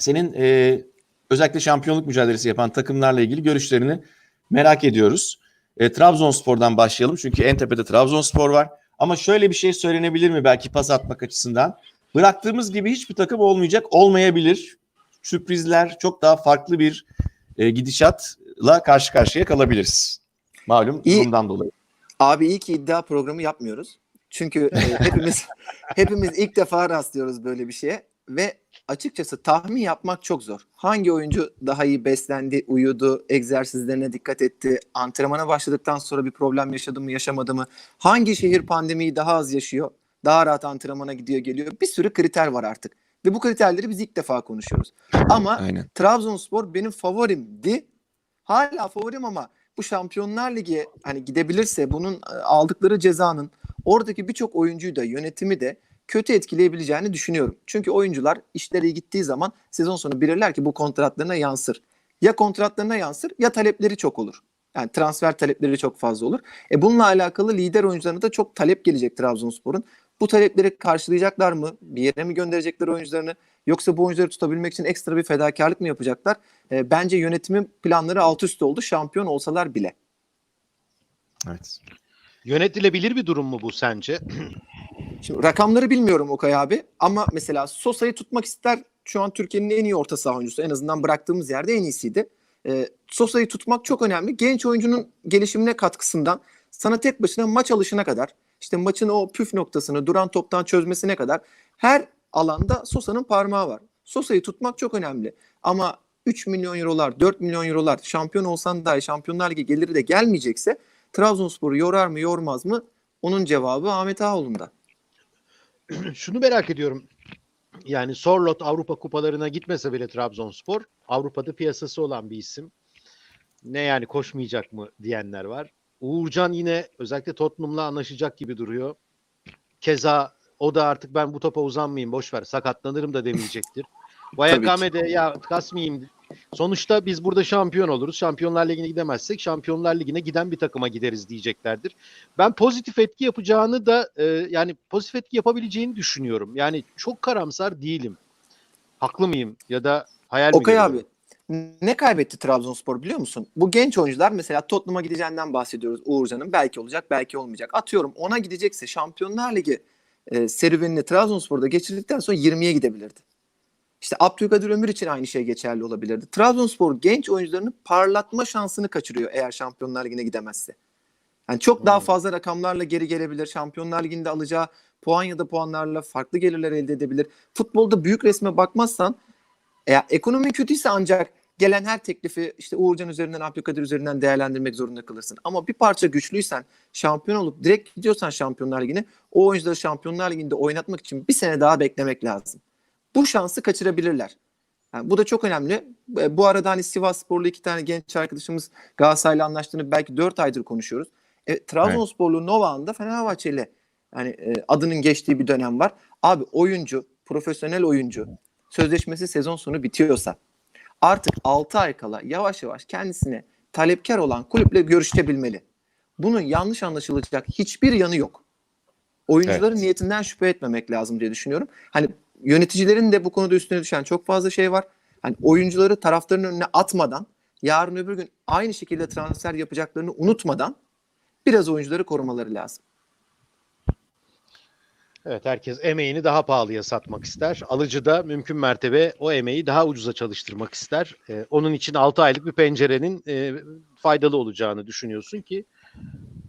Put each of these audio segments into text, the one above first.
Senin e, özellikle şampiyonluk mücadelesi yapan takımlarla ilgili görüşlerini merak ediyoruz. E, Trabzonspor'dan başlayalım çünkü en tepede Trabzonspor var. Ama şöyle bir şey söylenebilir mi belki pas atmak açısından? Bıraktığımız gibi hiçbir takım olmayacak, olmayabilir. Sürprizler çok daha farklı bir e, gidişatla karşı karşıya kalabiliriz. Malum İyi. bundan dolayı. Abi iyi ki iddia programı yapmıyoruz. Çünkü e, hepimiz hepimiz ilk defa rastlıyoruz böyle bir şeye ve açıkçası tahmin yapmak çok zor. Hangi oyuncu daha iyi beslendi, uyudu, egzersizlerine dikkat etti, antrenmana başladıktan sonra bir problem yaşadı mı, yaşamadı mı? Hangi şehir pandemiyi daha az yaşıyor, daha rahat antrenmana gidiyor, geliyor? Bir sürü kriter var artık. Ve bu kriterleri biz ilk defa konuşuyoruz. Ama Aynen. Trabzonspor benim favorimdi. Hala favorim ama bu Şampiyonlar Ligi hani gidebilirse bunun e, aldıkları cezanın oradaki birçok oyuncuyu da yönetimi de kötü etkileyebileceğini düşünüyorum. Çünkü oyuncular işleri gittiği zaman sezon sonu bilirler ki bu kontratlarına yansır. Ya kontratlarına yansır ya talepleri çok olur. Yani transfer talepleri çok fazla olur. E bununla alakalı lider oyuncularına da çok talep gelecek Trabzonspor'un. Bu talepleri karşılayacaklar mı? Bir yere mi gönderecekler oyuncularını? Yoksa bu oyuncuları tutabilmek için ekstra bir fedakarlık mı yapacaklar? E, bence yönetimin planları alt üst oldu şampiyon olsalar bile. Evet. Yönetilebilir bir durum mu bu sence? Şimdi rakamları bilmiyorum Okay abi ama mesela Sosa'yı tutmak ister. Şu an Türkiye'nin en iyi orta saha oyuncusu. En azından bıraktığımız yerde en iyisiydi. Ee, Sosa'yı tutmak çok önemli. Genç oyuncunun gelişimine katkısından sana tek başına maç alışına kadar işte maçın o püf noktasını duran toptan çözmesine kadar her alanda Sosa'nın parmağı var. Sosa'yı tutmak çok önemli. Ama 3 milyon eurolar, 4 milyon eurolar şampiyon olsan dahi Şampiyonlar Ligi geliri de gelmeyecekse Trabzonspor'u yorar mı yormaz mı? Onun cevabı Ahmet Ağoğlu'nda. Şunu merak ediyorum. Yani Sorlot Avrupa kupalarına gitmese bile Trabzonspor Avrupa'da piyasası olan bir isim. Ne yani koşmayacak mı diyenler var. Uğurcan yine özellikle Tottenham'la anlaşacak gibi duruyor. Keza o da artık ben bu topa uzanmayayım boş ver sakatlanırım da demeyecektir. Vayakame de ya kasmayayım. Sonuçta biz burada şampiyon oluruz. Şampiyonlar Ligi'ne gidemezsek Şampiyonlar Ligi'ne giden bir takıma gideriz diyeceklerdir. Ben pozitif etki yapacağını da e, yani pozitif etki yapabileceğini düşünüyorum. Yani çok karamsar değilim. Haklı mıyım ya da hayal mi Okay görüyorum? abi ne kaybetti Trabzonspor biliyor musun? Bu genç oyuncular mesela Tottenham'a gideceğinden bahsediyoruz Uğurcan'ın. Belki olacak belki olmayacak. Atıyorum ona gidecekse Şampiyonlar Ligi e, serüvenini Trabzonspor'da geçirdikten sonra 20'ye gidebilirdi. İşte Abdülkadir Ömür için aynı şey geçerli olabilirdi. Trabzonspor genç oyuncularını parlatma şansını kaçırıyor eğer Şampiyonlar Ligi'ne gidemezse. Yani çok daha Hmm. fazla rakamlarla geri gelebilir. Şampiyonlar Ligi'nde alacağı puan ya da puanlarla farklı gelirler elde edebilir. Futbolda büyük resme bakmazsan eğer ekonomi kötüyse ancak gelen her teklifi işte Uğurcan üzerinden, Abdülkadir üzerinden değerlendirmek zorunda kalırsın. Ama bir parça güçlüysen, şampiyon olup direkt gidiyorsan Şampiyonlar Ligi'ne o oyuncuları Şampiyonlar Ligi'nde oynatmak için bir sene daha beklemek lazım. Bu şansı kaçırabilirler. Yani bu da çok önemli. E, Bu arada hani Sivas Sporlu iki tane genç arkadaşımız Galatasaray'la anlaştığını belki 4 aydır konuşuyoruz. E, Trabzonsporlu Nova'nın da Fenerbahçe ile yani e, adının geçtiği bir dönem var. Abi oyuncu, profesyonel oyuncu sözleşmesi sezon sonu bitiyorsa artık 6 ay kala yavaş yavaş kendisine talepkar olan kulüple görüşebilmeli. Bunun yanlış anlaşılacak hiçbir yanı yok. Oyuncuların Evet. niyetinden şüphe etmemek lazım diye düşünüyorum. Hani yöneticilerin de bu konuda üstüne düşen çok fazla şey var. Hani oyuncuları taraftarın önüne atmadan yarın öbür gün aynı şekilde transfer yapacaklarını unutmadan biraz oyuncuları korumaları lazım. Evet herkes emeğini daha pahalıya satmak ister. Alıcı da mümkün mertebe o emeği daha ucuza çalıştırmak ister. Ee, onun için 6 aylık bir pencerenin e, faydalı olacağını düşünüyorsun ki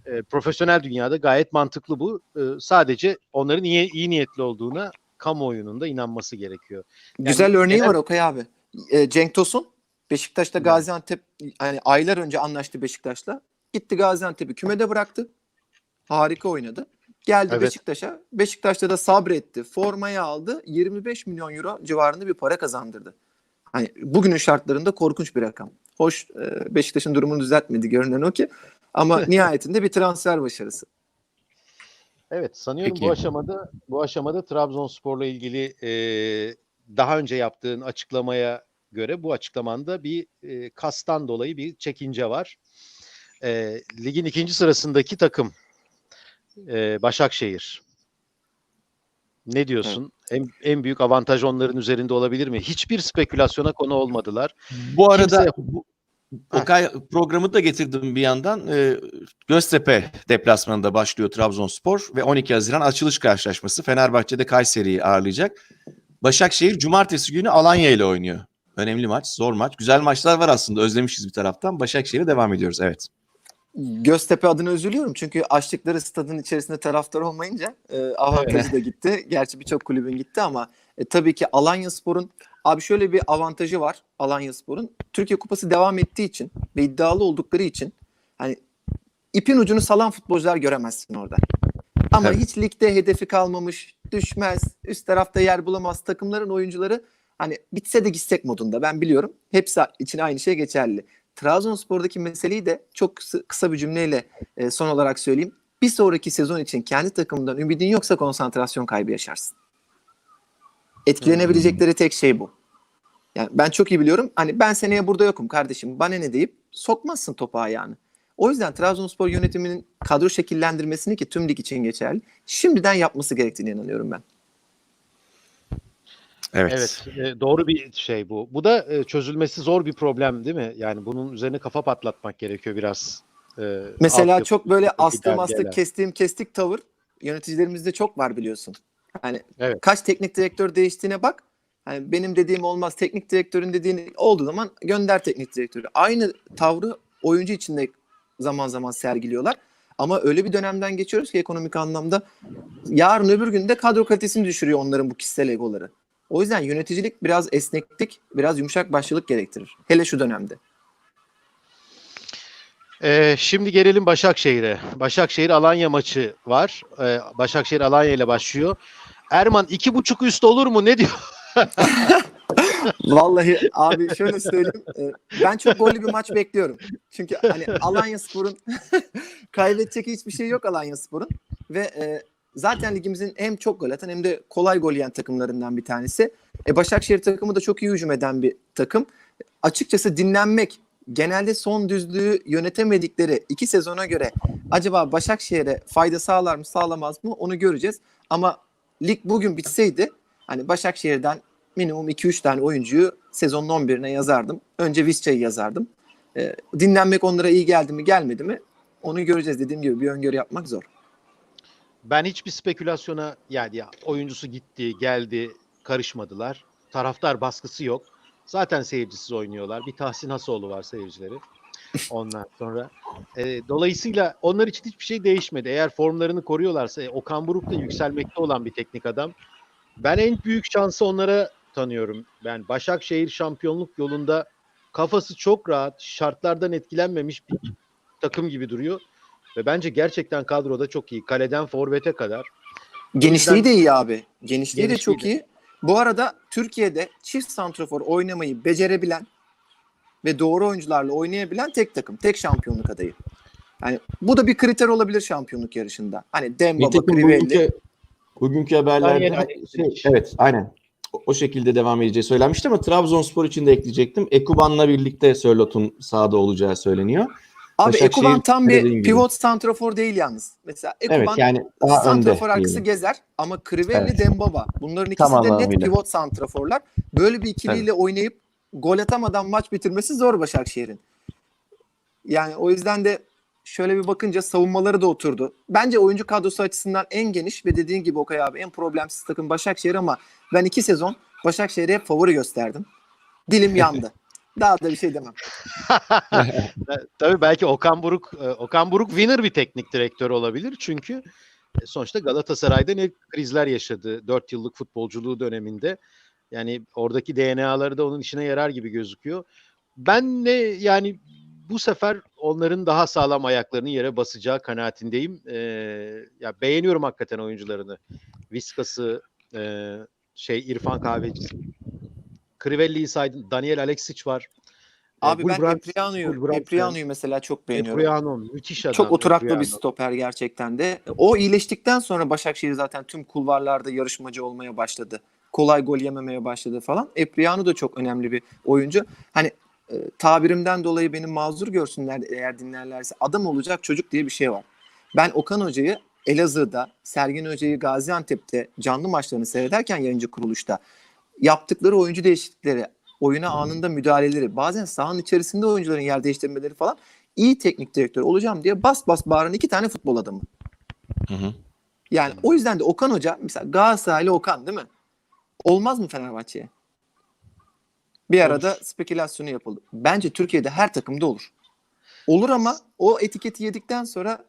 e, profesyonel dünyada gayet mantıklı bu. E, sadece onların iyi, iyi niyetli olduğuna kamuoyunun da inanması gerekiyor. Güzel örneği genel- var Okay abi. E, Cenk Tosun Beşiktaş'ta Gaziantep hani aylar önce anlaştı Beşiktaş'la. Gitti Gaziantep'i kümede bıraktı. Harika oynadı. Geldi Evet. Beşiktaş'a. Beşiktaş'ta da sabretti. Formayı aldı. 25 milyon euro civarında bir para kazandırdı. Hani bugünün şartlarında korkunç bir rakam. Hoş e, Beşiktaş'ın durumunu düzeltmedi görünen o ki. Ama nihayetinde bir transfer başarısı. Evet sanıyorum Peki. bu aşamada bu aşamada Trabzonspor'la ilgili e, daha önce yaptığın açıklamaya göre bu açıklamanda bir e, kastan dolayı bir çekince var. E, ligin ikinci sırasındaki takım e, Başakşehir. Ne diyorsun? En, en büyük avantaj onların üzerinde olabilir mi? Hiçbir spekülasyona konu olmadılar. Bu arada Kimse- bu, Okay programı da getirdim bir yandan. Ee, Göztepe deplasmanında başlıyor Trabzonspor ve 12 Haziran açılış karşılaşması. Fenerbahçe'de Kayseri'yi ağırlayacak. Başakşehir cumartesi günü Alanya ile oynuyor. Önemli maç, zor maç. Güzel maçlar var aslında. Özlemişiz bir taraftan. Başakşehir'e devam ediyoruz. Evet. Göztepe adına üzülüyorum çünkü açtıkları stadın içerisinde taraftar olmayınca e, avantajı da gitti. Gerçi birçok kulübün gitti ama e, tabii ki Alanya Spor'un abi şöyle bir avantajı var Alanya Spor'un. Türkiye Kupası devam ettiği için ve iddialı oldukları için hani ipin ucunu salan futbolcular göremezsin orada. Ama Evet. hiç ligde hedefi kalmamış, düşmez, üst tarafta yer bulamaz takımların oyuncuları hani bitse de gitsek modunda ben biliyorum. Hepsi için aynı şey geçerli. Trabzonspor'daki meseleyi de çok kısa, bir cümleyle e, son olarak söyleyeyim. Bir sonraki sezon için kendi takımından ümidin yoksa konsantrasyon kaybı yaşarsın. Etkilenebilecekleri tek şey bu. Yani ben çok iyi biliyorum. Hani ben seneye burada yokum kardeşim. Bana ne deyip sokmazsın topu ayağını. O yüzden Trabzonspor yönetiminin kadro şekillendirmesini ki tüm lig için geçerli. Şimdiden yapması gerektiğine inanıyorum ben. Evet. Evet, e, doğru bir şey bu. Bu da e, çözülmesi zor bir problem değil mi? Yani bunun üzerine kafa patlatmak gerekiyor biraz. E, Mesela altyapı- çok böyle astım astık kestiğim kestik tavır yöneticilerimizde çok var biliyorsun. Hani Evet. kaç teknik direktör değiştiğine bak. Hani benim dediğim olmaz. Teknik direktörün dediğini olduğu zaman gönder teknik direktörü. Aynı tavrı oyuncu içinde zaman zaman sergiliyorlar. Ama öyle bir dönemden geçiyoruz ki ekonomik anlamda yarın öbür gün de kadro kalitesini düşürüyor onların bu kişisel egoları. O yüzden yöneticilik biraz esneklik, biraz yumuşak başlılık gerektirir. Hele şu dönemde. E, şimdi gelelim Başakşehir'e. Başakşehir Alanya maçı var. E, Başakşehir Alanya ile başlıyor. Erman iki buçuk üst olur mu? Ne diyor? Vallahi abi şöyle söyleyeyim. e, Ben çok gollü bir maç bekliyorum. Çünkü hani Alanya Spor'un kaybedecek hiçbir şey yok Alanya Spor'un. Ve e, zaten ligimizin hem çok gol atan hem de kolay gol yiyen takımlarından bir tanesi. E, Başakşehir takımı da çok iyi hücum eden bir takım. Açıkçası dinlenmek genelde son düzlüğü yönetemedikleri iki sezona göre acaba Başakşehir'e fayda sağlar mı sağlamaz mı onu göreceğiz. Ama lig bugün bitseydi hani Başakşehir'den minimum 2-3 tane oyuncuyu sezonun 11'ine yazardım. Önce Visca'yı yazardım. Ee, dinlenmek onlara iyi geldi mi gelmedi mi onu göreceğiz. Dediğim gibi bir öngörü yapmak zor. Ben hiçbir spekülasyona yani ya oyuncusu gitti, geldi, karışmadılar. Taraftar baskısı yok. Zaten seyircisiz oynuyorlar. Bir Tahsin Hasoğlu var seyircileri. Ondan sonra. E, dolayısıyla onlar için hiçbir şey değişmedi. Eğer formlarını koruyorlarsa e, Okan Buruk da yükselmekte olan bir teknik adam. Ben en büyük şansı onlara tanıyorum. Ben Başakşehir şampiyonluk yolunda kafası çok rahat, şartlardan etkilenmemiş bir takım gibi duruyor. Ve bence gerçekten kadroda çok iyi. Kaleden forvete kadar. Genişliği de iyi abi. Genişliği, de Genişliği çok de. iyi. Bu arada Türkiye'de çift santrafor oynamayı becerebilen ve doğru oyuncularla oynayabilen tek takım. Tek şampiyonluk adayı. Yani bu da bir kriter olabilir şampiyonluk yarışında. Hani Dembaba, Crivelli. bugünkü, bugünkü haberlerde şey, evet aynen o, o şekilde devam edeceği söylenmişti ama Trabzonspor için de ekleyecektim. Ekuban'la birlikte Sörlot'un sahada olacağı söyleniyor. Abi Ekuban tam bir gibi. pivot santrafor değil yalnız. Mesela Ekuban Evet yani santrafor arkası diyelim. gezer ama Crivelli Evet. Dembaba. Bunların ikisi Tam de net anlamıyla. pivot santraforlar. Böyle bir ikiliyle oynayıp gol atamadan maç bitirmesi zor Başakşehir'in. Yani o yüzden de şöyle bir bakınca savunmaları da oturdu. Bence oyuncu kadrosu açısından en geniş ve dediğin gibi Okay abi en problemsiz takım Başakşehir ama ben iki sezon Başakşehir'e favori gösterdim. Dilim yandı. Daha da bir şey demem. Tabii belki Okan Buruk e, Okan Buruk winner bir teknik direktör olabilir. Çünkü e, sonuçta Galatasaray'da ne krizler yaşadı 4 yıllık futbolculuğu döneminde. Yani oradaki DNA'ları da onun işine yarar gibi gözüküyor. Ben de yani bu sefer onların daha sağlam ayaklarını yere basacağı kanaatindeyim. E, ya beğeniyorum hakikaten oyuncularını. Viskas'ı, e, şey İrfan Kahvecisi. Crivelli'yi saydım. Daniel Alexic var. E, Abi ben Gulbrand- Epriano'yu Epriano'yu mesela çok beğeniyorum. Epriano müthiş adam. Çok oturaklı bir Epriano. stoper gerçekten de. O iyileştikten sonra Başakşehir zaten tüm kulvarlarda yarışmacı olmaya başladı. Kolay gol yememeye başladı falan. Epriano da çok önemli bir oyuncu. Hani e, tabirimden dolayı beni mazur görsünler eğer dinlerlerse. Adam olacak çocuk diye bir şey var. Ben Okan Hoca'yı Elazığ'da, Sergen Hoca'yı Gaziantep'te canlı maçlarını seyrederken yayıncı kuruluşta yaptıkları oyuncu değişiklikleri, oyuna anında müdahaleleri, bazen sahanın içerisinde oyuncuların yer değiştirmeleri falan iyi teknik direktör olacağım diye bas bas bağıran iki tane futbol adamı. Hı hı. Yani o yüzden de Okan Hoca mesela Galatasaraylı Okan değil mi? Olmaz mı Fenerbahçe'ye? Bir arada spekülasyonu yapıldı. Bence Türkiye'de her takımda olur. Olur ama o etiketi yedikten sonra